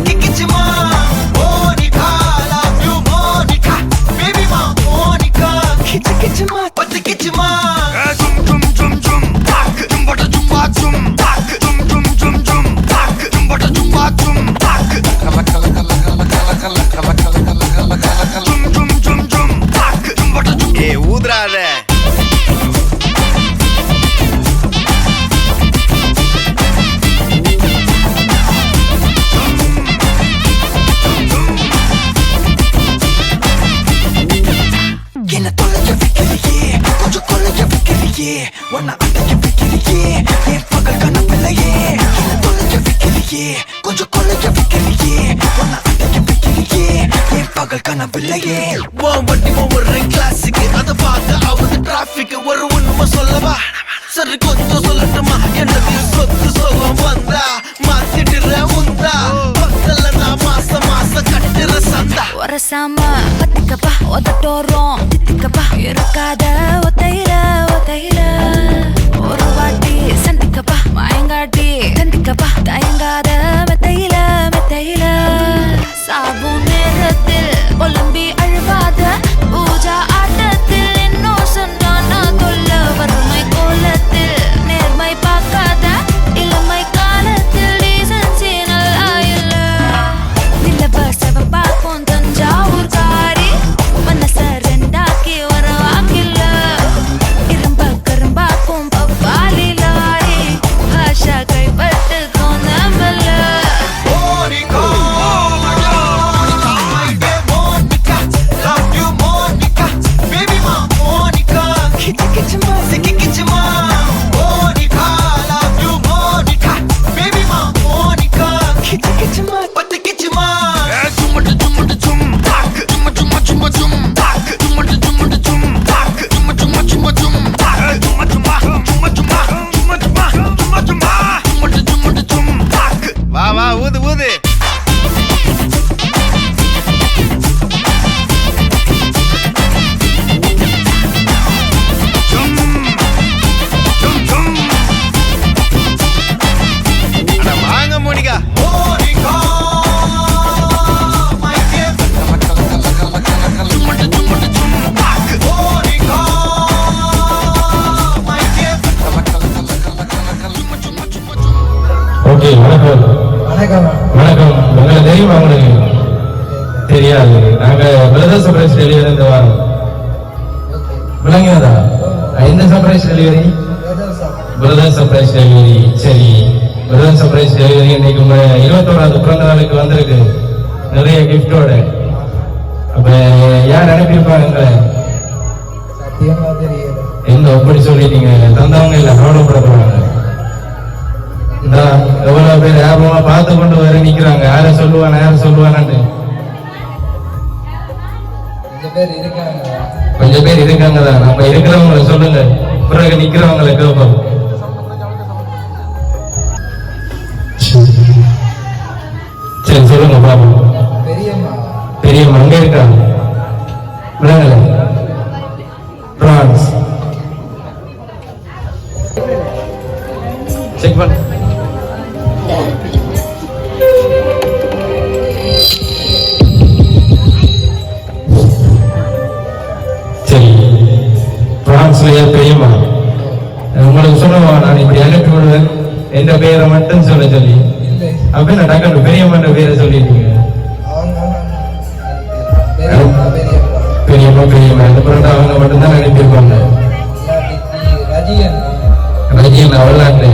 kikichima விக்கிலையே ஒன்னா அடைக்க விக்கிலையே ஏன் பகல் கனப்பில்லையே தொலைக்க விக்கிலையே கொஞ்சம் கொலைக்க விக்கிலையே ஒன்னா அடைக்க விக்கிலையே பகல் கனப்பில்லையே உன் வண்டி ஒரு கிளாஸுக்கு அதை பார்த்து அவங்க டிராஃபிக் ஒரு ஒண்ணுமா சொல்லவா? சரி கொஞ்சம் சொல்லட்டுமா? என்னது சொத்து சொல்ல வந்தா? மாத்திட்டு பரசாம பத்துக்கப்பா உதட்டோரம் தித்துக்கப்பா இருக்காத ஒத்தையில ஒத்தையில. ஒரு வாட்டி சந்திக்கப்பா மயங்காட்டி தந்திக்கப்பா தயங்காத இருபத்தோராவது பிறந்த நாளுக்கு வந்திருக்கு. நிறைய கிஃப்டோட அப்ப யார் அனுப்பியிருப்பாங்க எங்க அப்படி சொல்லிட்டீங்க? தந்தவங்க இல்ல கவலைப்பட போறாங்க. எவ்வளவு பேர் ஆர்வமா பார்த்து கொண்டு வர நிக்கிறாங்க. யார சொல்லுவானா யார இருக்காங்க. கொஞ்சம் பேர் இருக்காங்க தான். நம்ம இருக்கிறவங்கள சொல்லுங்க. பிறகு நிக்கிறவங்கள கேட்போம். சொல்லுங்க பாப்போம் பெரியம்மா. இருக்காங்க? விளங்கல பிரான்ஸ். செக் பண்ண. சரி. பிரான்ஸ்லயே பெரியம்மா. உங்களுக்கு சொல்லுவா? நான் இப்படி அனுப்பி விடுவேன். எந்த பெயரை மட்டும் சொல்ல சொல்லி. இல்லை அப்ப நான் டக்குனு பெரியம்மான்ற பேரை சொல்லிட்டீங்க அவங்க பெரியம்மா பெரியம்மா. இந்த பிறகு அவங்க மட்டும்தான் அனுப்பியிருப்பாங்க. இல்லாட்டி ரஜியன் அவள்நாட்டுல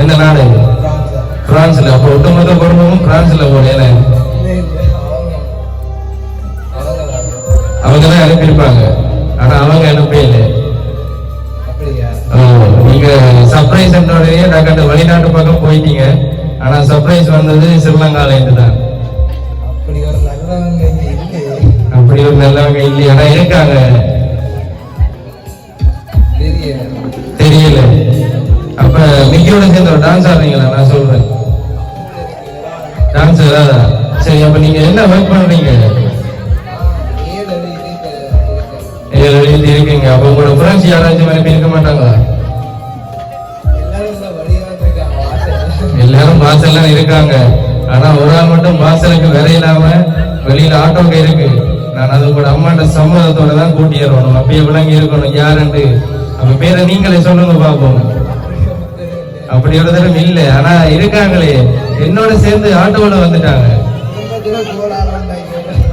எந்த நாடு? பிரான்ஸா பிரான்ஸ்ல அப்போ ஒட்டுமொத்த குடும்பமும் பிரான்ஸ்ல போல இல்லை இல்லை அவங்க தான். அனுப்பியிருப்பாங்க. ஆனா அவங்க இல்லை ஆ, நீங்க சர்ப்ரைஸ் உடனே டக்கு வெளிநாட்டு பக்கம் போயிட்டீங்க. ஆனா சர்ப்ரைஸ் வந்தது ஸ்ரீலங்கால இருந்து தான் அப்படி ஒரு நல்லவங்க அப்படி ஒரு நல்லவங்க இல்லையா. ஆனா இருக்காங்க. தெரியல. அப்ப மிக்கியோட சேர்ந்து ஒரு டான்ஸ் ஆடுறீங்களா? நான் சொல்றேன். டான்ஸ் ஏதாவது சரி அப்ப நீங்க என்ன ஒர்க் பண்றீங்க? ஏழு எழுதி இருக்கீங்க. அப்ப உங்களோட ஃப்ரெண்ட்ஸ் யாராச்சும் அனுப்பி இருக்க மாட்டாங்களா? எல்லாரும் வாசல்லாம் இருக்காங்க. ஆனா ஒரு ஆள் மட்டும் வாசலுக்கு விரையிலாம இல்லாம வெளியில ஆட்டோங்க இருக்கு. நான் அது கூட அம்மாண்ட சம்மதத்தோட தான் கூட்டி ஏறணும். அப்பயே விளங்கி இருக்கணும். யாருன்ட்டு அப்ப பேரை நீங்களே சொல்லுங்க பாப்போம். அப்படி ஒரு தடவை இல்ல. ஆனா இருக்காங்களே. என்னோட சேர்ந்து ஆட்டோல வந்துட்டாங்க. கோளாறு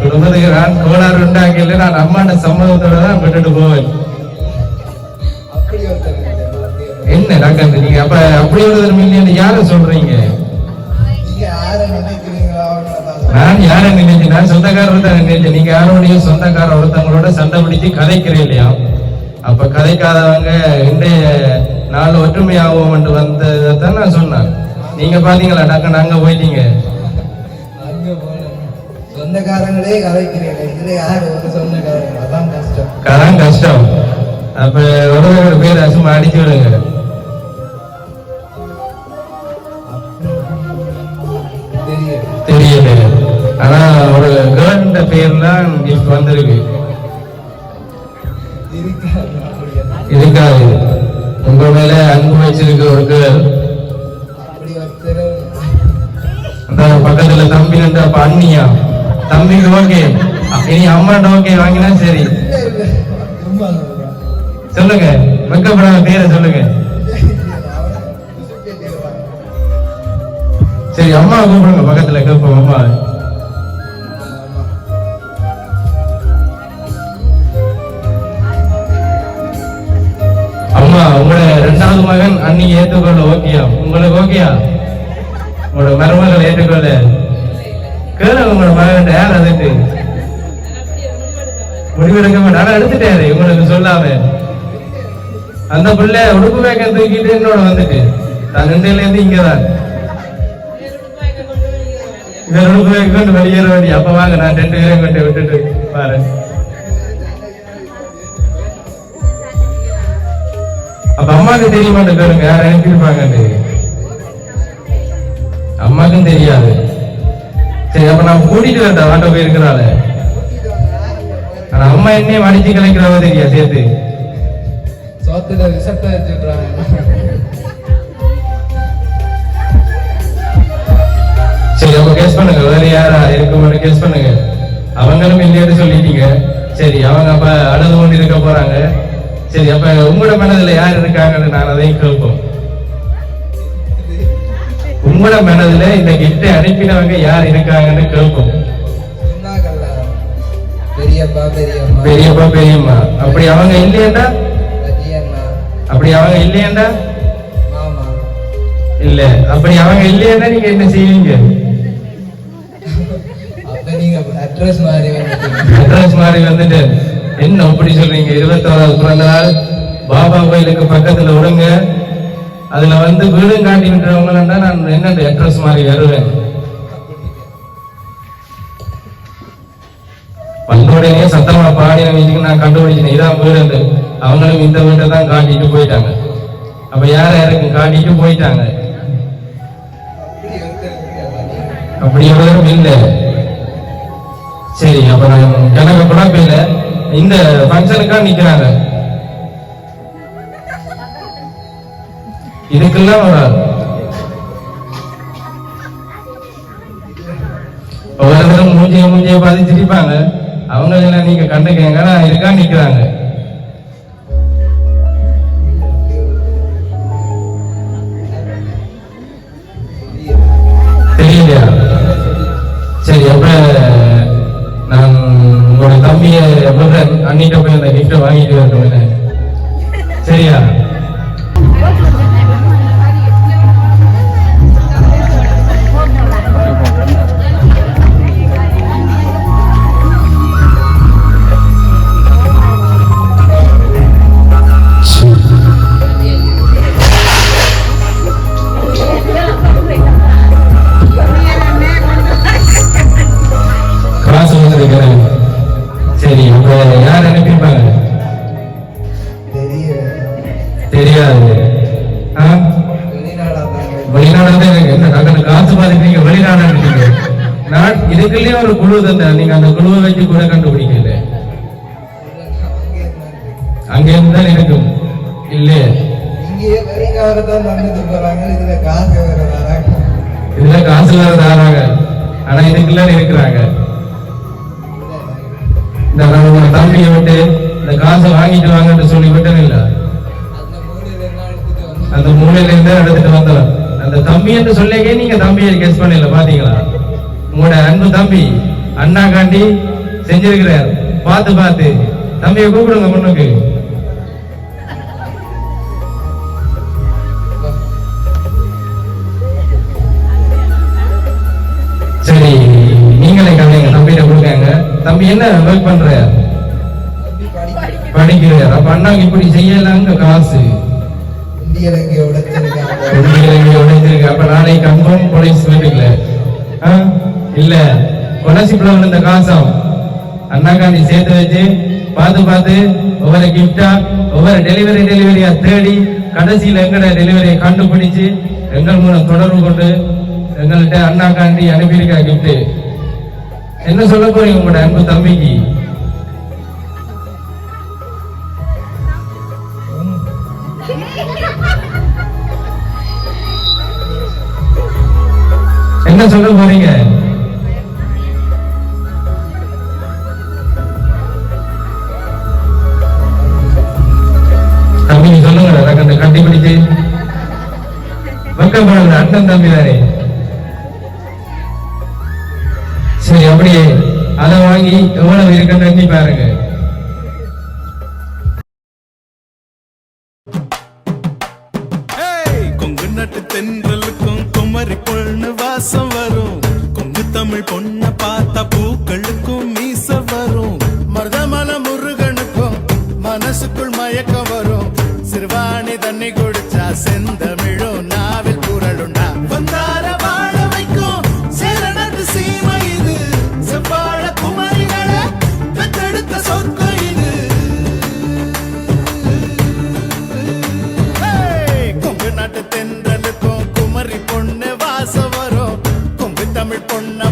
குடும்பத்துக்கு நான் கோளாறு உண்டாக்கல. நான் அம்மாண்ட சம்மதத்தோட தான் விட்டுட்டு போவேன். என்ன டாக்டர் நீங்க அப்ப அப்படி ஒரு இல்லைன்னு யார சொல்றீங்க? நீங்க நான் யாரை நினைச்சு நான் சொந்தக்காரர் தான் நினைச்சேன். நீங்க யாரோடையும் சொந்தக்கார ஒருத்தவங்களோட சண்டை பிடிச்சு கதைக்கிறேன் இல்லையா? அப்ப கதைக்காதவங்க இன்றைய நாள் ஒற்றுமையாகும் வந்ததான் நான் சொன்னேன். நீங்க பாத்தீங்களா டக்கு அங்க போயிட்டீங்க. சொந்தக்காரங்களே கதைக்கிறீங்க. இதுல யாரு சொந்தக்காரங்க. அதான் கஷ்டம். கஷ்டம். அப்ப ஒரு பேர் சும்மா அடிச்சு விடுங்க. கேர்ள்ன்ற பேர்லாம் கிஃப்ட் வந்திருக்கு. இருக்காது. உங்க மேல அன்பு வச்சிருக்க ஒரு ஒருத்தர் பக்கத்துல தம்பி நின்று அப்ப அண்ணியா? தம்பிக்கு ஓகே இனி அம்மாட்ட ஓகே வாங்கினா சரி. சொல்லுங்க. வெக்கப்படாத பேரை சொல்லுங்க. சரி அம்மா கூப்பிடுங்க பக்கத்துல. கேட்போம் அம்மா ரெண்டாவது அன்னைக்கு ஏற்றுக்கொள்ள ஓகேயா உங்களுக்கு ஓகேயா உங்களோட மருமகள் ஏற்றுக்கொள்ள கேளு உங்களோட மகன் யார் அதுட்டு முடிவெடுக்க மாட்டேன் ஆனா எடுத்துட்டாரு உங்களுக்கு சொல்லாம. அந்த பிள்ளை உடுப்பு வேக்க தூக்கிட்டு என்னோட வந்துட்டு. நான் இருந்து இங்கதான். இவர் உடுப்பு வேக்க கொண்டு வெளியேற வேண்டிய அப்ப வாங்க நான் ரெண்டு பேரையும் கொண்டு விட்டுட்டு பாரு அப்ப அம்மாக்கு தெரிய மாட்டேன் கேளுங்க யார் அனுப்பியிருப்பாங்கன்னு? அம்மாக்கும் தெரியாது. சரி அப்ப நான் கூட்டிட்டு வரட்டா வாட்ட போய் இருக்கிறாள் ஆனா அம்மா என்னையும் அடிச்சு கலைக்கிறவ தெரியா சேர்த்து? சோத்துல விஷத்தை வச்சுடுறாங்க சரி அப்ப கேஸ் பண்ணுங்க வேற யாரா? இருக்குமான்னு கேஸ் பண்ணுங்க. அவங்களும் இல்லைன்னு சொல்லிட்டீங்க. சரி அவங்க அப்ப அழுது கொண்டு இருக்க போறாங்க. சரி அப்ப உங்களோட மனதுல யார் இருக்காங்கன்னு நான் அதையும் கேட்போம். உங்களோட மனதுல இந்த கிட்ட அனுப்பினவங்க யார் இருக்காங்கன்னு கேட்போம். பெரியப்பா பெரியம்மா. அப்படி அவங்க இல்லையேண்டா? அப்படி அவங்க இல்லையேண்டா? இல்ல. அப்படி அவங்க இல்லையேண்டா நீங்க என்ன செய்வீங்க? அட்ரஸ் மாதிரி அட்ரஸ் மாதிரி வந்துட்டு என்ன அப்படி சொல்றீங்க? இருபத்தோராவது பிறந்த நாள் பாபா கோயிலுக்கு பக்கத்துல விடுங்க. அதுல வந்து வீடும் காட்டி விட்டுறவங்களா நான் என்ன அட்ரஸ் மாதிரி வருவேன். வந்த சத்தமா பாடின வீட்டுக்கு நான் கண்டுபிடிச்சேன் இதான் வீடு அவங்களும் இந்த வீட்டை தான் காட்டிட்டு போயிட்டாங்க. அப்ப யார் யாருக்கும் காட்டிட்டு போயிட்டாங்க? அப்படி எவ்வளவு இல்லை. சரி அப்ப நான் கணக்கு கூட இந்த ஃபங்க்ஷனுக்காக நிக்கிறாங்க. இதுக்கெல்லாம் வராது. ஒவ்வொருத்தரும் மூஞ்சிய மூஞ்சிய பார்த்து சிரிப்பாங்க அவங்க நீங்க கண்டுக்கங்க நான் இருக்கா நிக்கிறாங்க. வாங்கிட்டு நான் இதுக்குள்ளேயே ஒரு குழு தந்தேன் நீங்க அந்த குழுவை வச்சு கூட கண்டுபிடிக்கல. அங்க இருந்து இருக்கும் இல்லையே? இதுல காசு வேற தராங்க ஆனா இதுக்குள்ள இருக்கிறாங்க. இந்த தம்பியை விட்டு இந்த காசை வாங்கிட்டு வாங்கன்னு சொல்லி விட்டேன் இல்ல அந்த மூலையில இருந்து எடுத்துட்டு வந்தவன் அந்த தம்பி என்று சொல்லியே நீங்க தம்பியை கெஸ் பண்ணல பாத்தீங்களா? உங்களோட அன்பு தம்பி அண்ணா காண்டி செஞ்சிருக்கிறார். பார்த்து பார்த்து. தம்பியை கூப்பிடுங்க முன்னுக்கு சரி நீங்களே கவனிங்க. தம்பியிட்ட கொடுக்காங்க. தம்பி என்ன ஒர்க் பண்ற? படிக்கிறார். அப்ப அண்ணாக்கு இப்படி செய்யலாங்க காசு. உடைச்சிருக்காங்க உடைஞ்சிருக்கு அப்ப நாளை கன்ஃபார்ம் போலீஸ் வீட்டுக்குல ஆ? இல்ல கொலசிப்புல விழுந்த காசம் அண்ணா காந்தி சேர்த்து வச்சு பார்த்து பார்த்து ஒவ்வொரு கிஃப்டா ஒவ்வொரு டெலிவரி டெலிவரியா தேடி கடைசியில் எங்கட டெலிவரியை கண்டுபிடிச்சு எங்கள் மூலம் தொடர்பு கொண்டு எங்கள்கிட்ட அண்ணா காந்தி அனுப்பியிருக்கா கிஃப்ட் என்ன சொல்ல போறீங்க உங்களோட அன்பு தம்பிக்கு? என்ன சொல்ல போறீங்க? வெக்கப்படாத அண்ணன் சரி அப்படியே அதை வாங்கி எவ்வளவு இருக்குன்னு எண்ணி பாருங்க. தமிழ் பொண்ண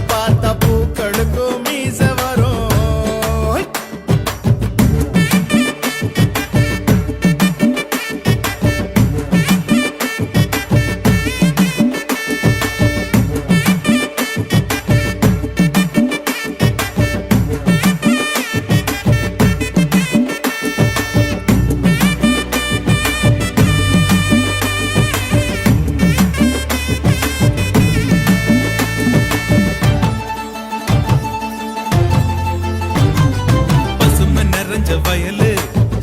வயலு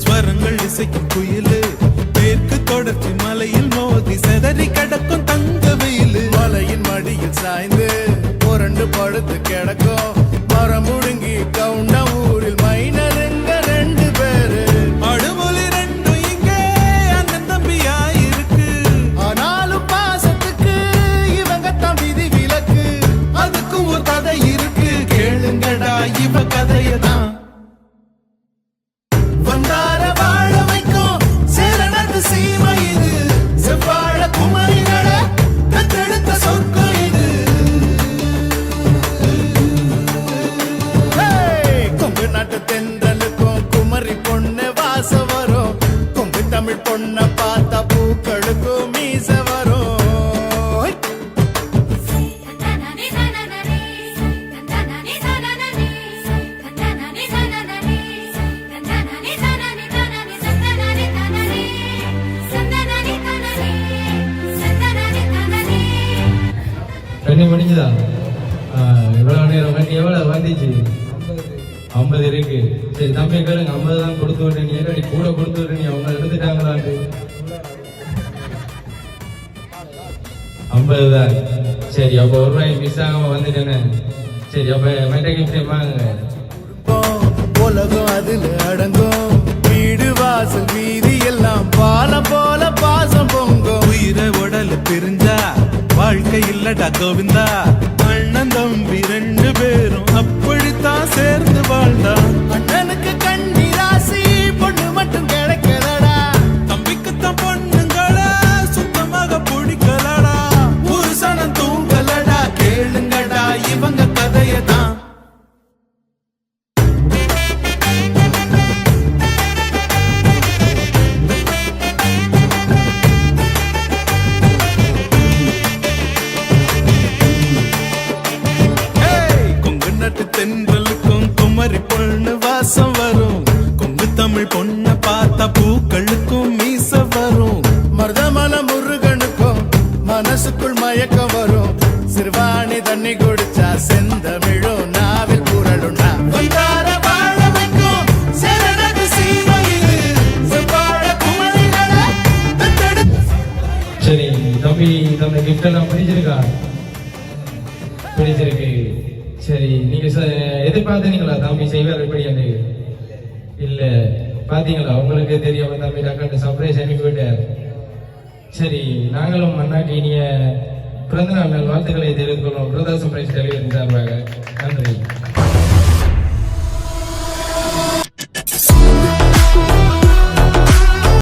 ஸ்வரங்கள் இசைக்கும் குயில். ஐம்பது இருக்கு. சரி தம்பி கேளுங்க ஐம்பது தான் கொடுத்து விட்டேன். நீ என்னடி கூட கொடுத்து விட்டேன். அவங்க எடுத்துட்டாங்களான்ட்டு. ஐம்பது தான் சரி அப்போ ஒரு ரூபாய் மிஸ் ஆகாம வந்துட்டேனே. சரி அப்ப மெட்ட கிஃப்ட் வாங்க உலகம் அதுல அடங்கும். வீடு வாசல் வீதி எல்லாம் பாலம் போல பாசம் பொங்கும். உயிரை உடல் பிரிஞ்சா வாழ்க்கை இல்லடா கோவிந்தா. அண்ணன் தம்பி ரெண்டு பேரும் அப்படி அப்படித்தான் சேர்ந்து வாழ்ந்தான். அண்ணனுக்கு பார்த்தீங்களா உங்களுக்கு தெரியாம தம்பி டக்காட்டு சர்ப்ரைஸ் அனுப்பிவிட்டார் சரி நாங்களும் அண்ணாக்கு இனிய பிறந்தநாள் வாழ்த்துக்களை தெரிவித்துக் கொள்வோம். பிரதா சர்ப்ரைஸ் டெலிவரி சார்பாக நன்றி.